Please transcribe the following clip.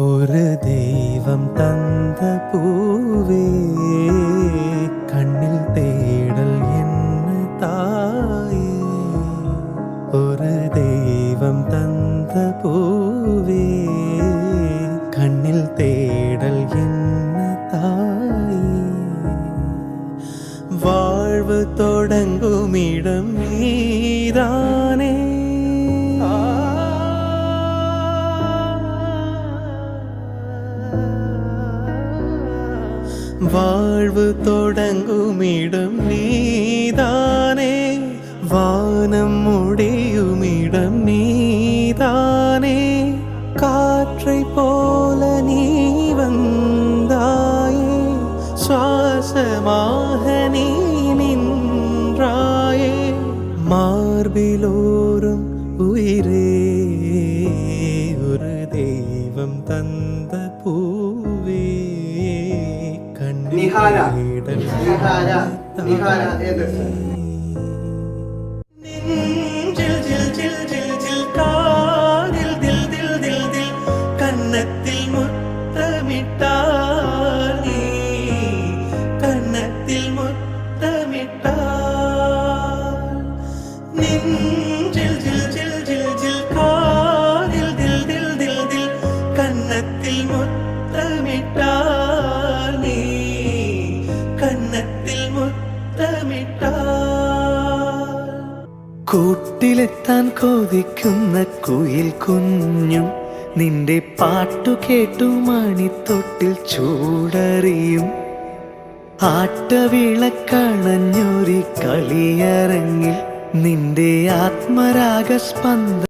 ഒരു ദൈവം തന്ത പൂവേ കണ്ണിൽ തേടൽ എന്നെ തായി. ഒരു ദൈവം തന്ത പൂവേ കണ്ണിൽ തേടൽ എന്നെ തായി. വാഴ്വ് തുടങ്ങുമിടം മീരാനേ வாழ்வு தொடங்குமிடம் நீதானே வானம் முடியுமிடம் நீதானே காற்றை போல நீ வந்தாயே சுவாசமாக நீ நின்றாயே மார்பிலோரும் உயிரே ஒரு தெய்வம் தந்த നിഹാര കണ്ണീടൽ നിഹാര നിഹാര ഏത് ജിൽ ജിൽ ജിൽ ജിൽ കാതിൽ ദിൽ ദിൽ ദിൽ ദിൽ കന്നത്തിൽ മുത്തമിട്ടാൽ കൂട്ടിലെത്താൻ കൊതിക്കുന്ന കുയിൽ കുഞ്ഞും നിന്റെ പാട്ടു കേട്ടു മണിത്തൊട്ടിൽ ചൂടറിയും. ആട്ടവിളക്കണഞ്ഞൊരി കളിയരങ്ങിൽ നിന്റെ ആത്മരാഗ സ്പന്ദ